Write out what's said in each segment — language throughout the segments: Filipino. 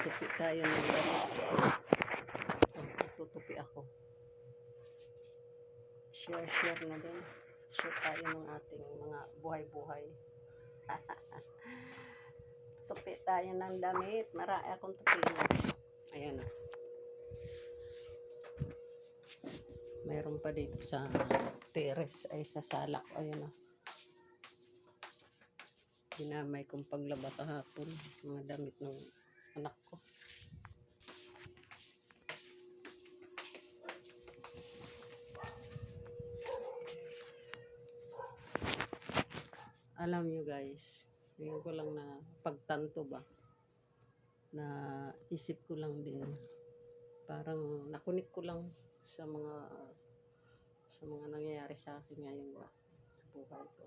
Tupi tayo ng tutupi ako. Share-share na din. Share tayo ng ating mga buhay-buhay. tupi tayo ng damit. Marami akong tupi na. Ayan o. Mayroon pa dito sa terrace ay sa salak. Ayan o. Ginamay kong paglaba kahapon. Mga damit ng Alam nyo guys, ngayon ko lang na pagtanto ba? Na isip ko lang din. Parang nakunik ko lang sa mga sa mga nangyayari sa akin ngayon ba sa buhay ko.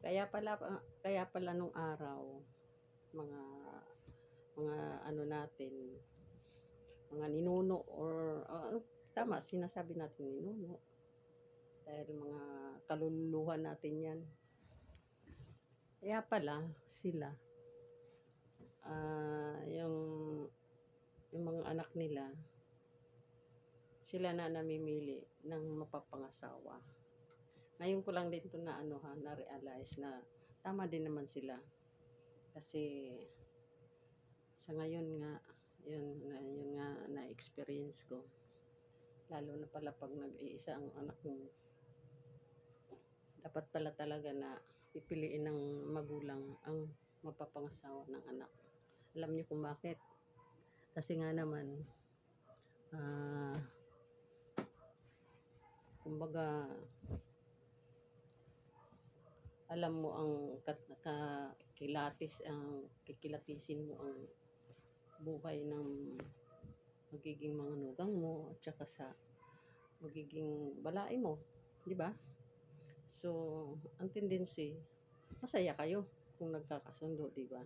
Kaya pala kaya pala nung araw mga mga ano natin mga ninuno or ah, tama sinasabi natin ninuno dahil mga kaluluhan natin yan. Kaya pala sila ah yung yung mga anak nila sila na namimili ng mapapangasawa. Ngayon ko lang din to na ano ha na realize na tama din naman sila. Kasi sa ngayon nga yun na yun nga na experience ko. Lalo na pala pag nag-iisa ang anak mo dapat pala talaga na pipiliin ng magulang ang mapapangasawa ng anak alam niyo kung bakit kasi nga naman ah kumbaga alam mo ang kakilatis ang kikilatisin mo ang buhay ng magiging mga nugang mo at saka sa magiging balai mo, di ba? So, ang tendency, masaya kayo kung nagkakasundo, di ba?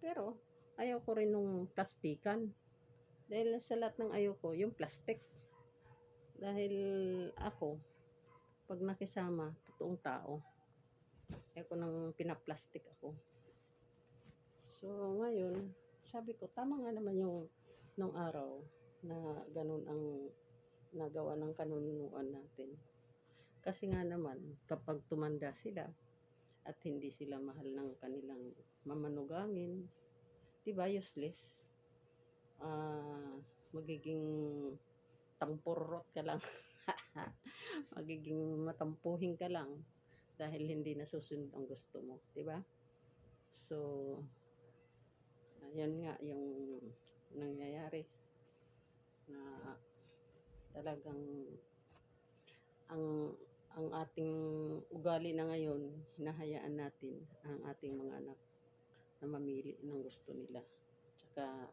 Pero, ayaw ko rin nung plastikan. Dahil sa lahat ng ayaw ko, yung plastic. Dahil ako, pag nakisama, totoong tao, ayaw ko nang pinaplastic ako. So, ngayon, sabi ko, tama nga naman yung nung araw na ganun ang nagawa ng kanunuan natin. Kasi nga naman, kapag tumanda sila at hindi sila mahal ng kanilang mamanugangin, di ba, useless. Ah, magiging tampurot ka lang. magiging matampuhin ka lang dahil hindi nasusunod ang gusto mo, di ba? So, ayan nga yung nangyayari na talagang ang ang ating ugali na ngayon, hinahayaan natin ang ating mga anak na mamili ng gusto nila. Tsaka